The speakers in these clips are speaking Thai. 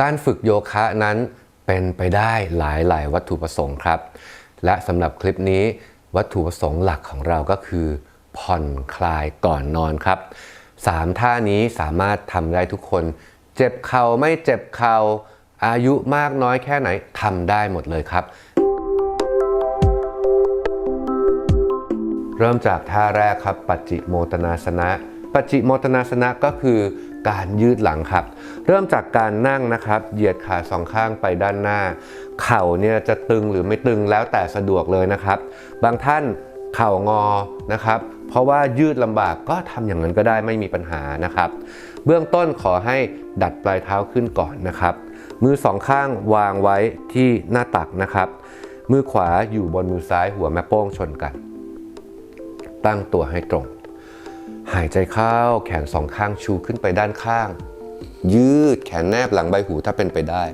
การฝึกโยคะนั้นเป็นไปได้หลายหลายวัตถุประสงค์ครับ และสำหรับคลิปนี้วัตถุประสงค์หลักของเราก็คือ ผ่อนคลายก่อนนอนครับสามท่านี้สามารถทำได้ทุกคน เจ็บเข่าไม่เจ็บเข่าอายุมากน้อยแค่ไหนทำได้หมดเลยครับ เริ่มจากท่าแรกครับ ปัจจิโมตนาสนะ ปัจจิโมตนาสนะก็คือ การยืดหลังครับ เริ่มจากการนั่งนะครับ เหยียดขาสองข้างไปด้านหน้า เข่าเนี่ยจะตึงหรือไม่ตึงแล้วแต่สะดวกเลยนะครับ บางท่านเข่างอนะครับ เพราะว่ายืดลำบากก็ทำอย่างนั้นก็ได้ไม่มีปัญหานะครับ เบื้องต้นขอให้ดัดปลายเท้าขึ้นก่อนนะครับ มือสองข้างวางไว้ที่หน้าตักนะครับ มือขวาอยู่บนมือซ้ายหัวแม่โป้งชนกัน ตั้งตัวให้ตรง หายใจเข้าแขนสองข้างชูขึ้นไปด้านข้าง ยืดแขนแนบหลังใบหูถ้าเป็นไปได้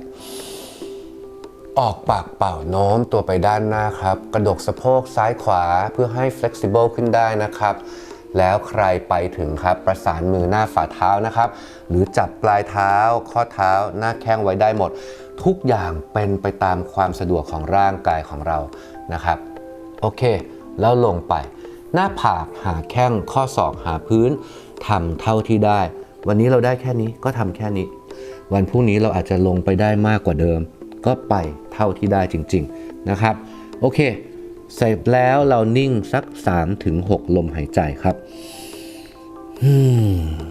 ออกปากเป่าโน้มตัวไปด้านหน้าครับ กระดกสะโพกซ้ายขวาเพื่อให้ flexible ขึ้นได้นะครับ แล้วใครไปถึงครับ ประสานมือหน้าฝ่าเท้านะครับ หรือจับปลายเท้า ข้อเท้า หน้าแข้งไว้ได้หมด ทุกอย่างเป็นไปตามความสะดวกของร่างกายของเรานะครับ โอเค แล้วลงไป หน้าผากหาแข้งข้อศอกหาพื้นทำเท่าที่ได้ วันนี้เราได้แค่นี้ก็ทำแค่นี้ วันพรุ่งนี้เราอาจจะลงไปได้มากกว่าเดิม ก็ไปเท่าที่ได้จริง ๆนะครับ โอเคเสร็จแล้วเรานิ่งสัก 3-6 ลมหายใจครับ Hmm.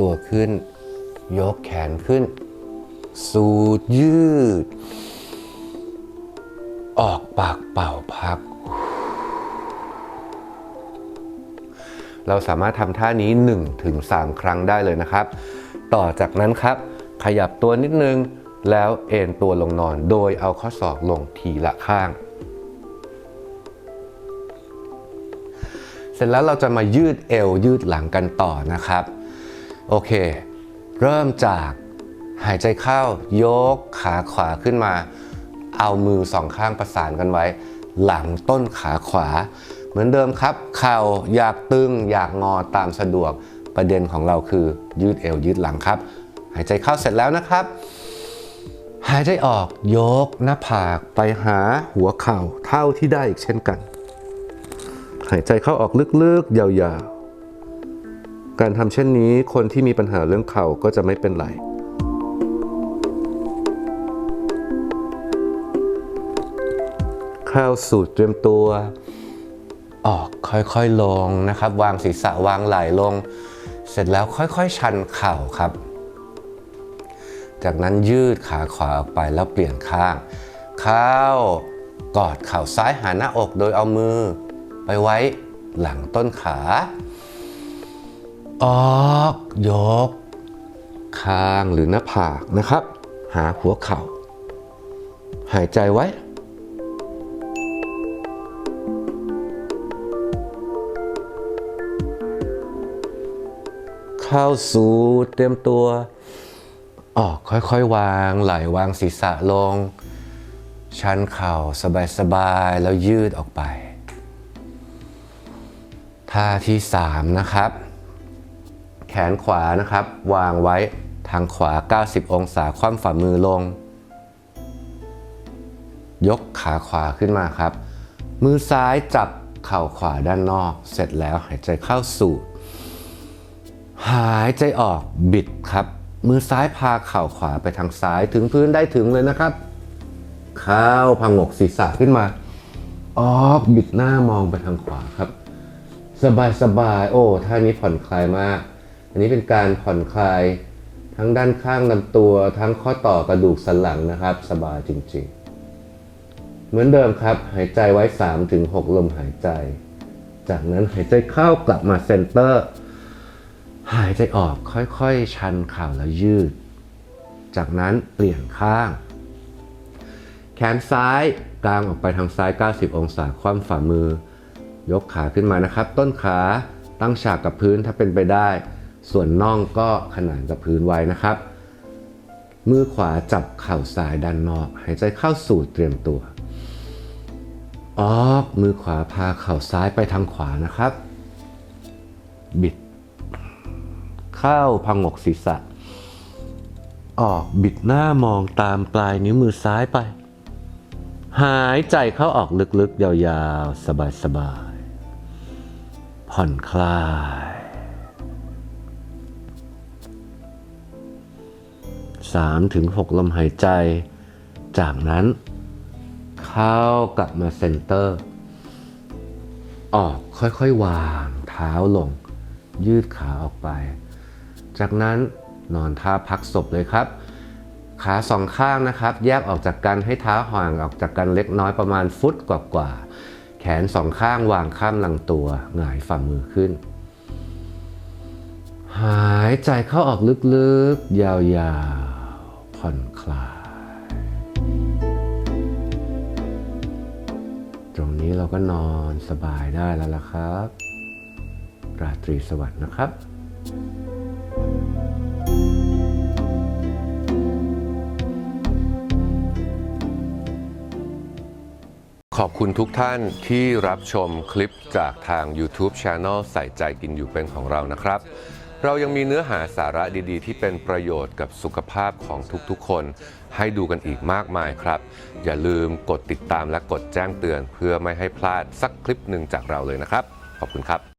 ตัวขึ้น ยกแขนขึ้น สูดยืด ออกปากเป่าพัก เราสามารถทำท่านี้ 1-3 ครั้งได้เลยนะครับ ต่อจากนั้นครับ ขยับตัวนิดนึงแล้วเอนตัวลงนอน โดยเอาข้อศอกลงทีละข้าง เสร็จแล้วเราจะมายืดเอวยืดหลังกันต่อนะครับ โอเค เริ่มจากหายใจเข้ายกขาขวาขึ้นมา เอามือสองข้างประสานกันไว้ หลังต้นขาขวา เหมือนเดิมครับ เข่าอยากตึงอยากงอตามสะดวกประเด็นของเราคือยืดเอวยืดหลังครับ หายใจเข้าเสร็จแล้วนะครับ หายใจออกยกหน้าผากไปหาหัวเข่าเท่าที่ได้อีกเช่นกัน หายใจเข้าออกลึกๆยาวๆ การทำเช่นนี้คนที่มีปัญหาเรื่องเข่าก็จะไม่เป็นไร เข้าสู่เตรียมตัว ออกค่อยๆลงนะครับ วางศีรษะวางไหล่ลง เสร็จแล้วค่อยๆ ชันเข่าครับ จากนั้นยืดขาขวาออกไปแล้วเปลี่ยนข้าง เข้ากอดเข่าซ้ายหาหน้าอกโดยเอามือ ไปไว้หลังต้นขา ออก ยก คางหรือหน้าผากนะครับ หาหัวเข่า หายใจไว้ เข้าสู่เตรียมตัว ออกค่อยๆ วางไหลวางศีรษะลง ชันเข่าสบายๆ แล้วยืดออกไป ท่าที่ 3 นะครับ ขนขวานะครับ วางไว้ทางขวา 90 องศาคว่ำฝ่ามือลง ยกขาขวาขึ้นมาครับ มือซ้ายจับเข่าขวาด้านนอก เสร็จแล้วหายใจเข้าสู่หายใจออกบิดครับ มือซ้ายพาเข่าขวาไปทางซ้ายถึงพื้นได้ถึงเลยนะครับ เข้าพังงกศีรษะขึ้นมาออกบิดหน้ามองไปทางขวาครับ สบายสบายโอ้ท่านี้ผ่อนคลายมาก อันนี้เป็นการผ่อนคลายทั้งด้านข้างลำตัว ทั้งข้อต่อกระดูกสันหลังนะครับ สบายจริงๆ เหมือนเดิมครับ หายใจไว้ 3-6 ลมหายใจ จากนั้นหายใจเข้ากลับมาเซนเตอร์ หายใจออกค่อยๆ ชันเข่าแล้วยืด จากนั้นเปลี่ยนข้าง แขนซ้ายกลางออกไปทางซ้าย 90 องศาคว่ำฝ่ามือ ยกขาขึ้นมานะครับ ต้นขาตั้งฉากกับพื้นถ้าเป็นไปได้ ส่วนน่องก็ขนานกับพื้นไว้นะครับ มือขวาจับเข่าซ้ายด้านนอก หายใจเข้าสู่เตรียมตัว ออกมือขวาพาเข่าซ้ายไปทางขวานะครับ บิด เข้าพังงกศีรษะ ออกบิดหน้ามองตามปลายนิ้วมือซ้ายไป หายใจเข้าออกลึกๆ ยาวๆ สบายๆผ่อนคลาย สามถึงหกลมหายใจ จากนั้นเข้ากลับมาเซนเตอร์ ออกค่อยๆวางเท้าลง ยืดขาออกไป จากนั้นนอนท่าพักศพเลยครับขาสองข้างนะครับ แยกออกจากกันให้เท้าห่างออกจากกันเล็กน้อยประมาณฟุตกว่าๆแขนสองข้างวางข้ามลำตัวหงายฝ่ามือขึ้น หายใจเข้าออกลึกๆ ยาวๆ ผ่อนคลาย ตรงนี้เราก็นอนสบายได้แล้วล่ะครับ ราตรีสวัสดิ์นะครับ ขอบคุณทุกท่านที่รับชมคลิปจากทาง YouTube Channel ใส่ใจกินอยู่เป็นของเรานะครับ เรายังมีเนื้อหาสาระดีๆ ที่เป็นประโยชน์กับสุขภาพของทุกๆ คน ให้ดูกันอีกมากมายครับ อย่าลืมกดติดตามและกดแจ้งเตือน เพื่อไม่ให้พลาดสักคลิปหนึ่งจากเราเลยนะครับ ขอบคุณครับ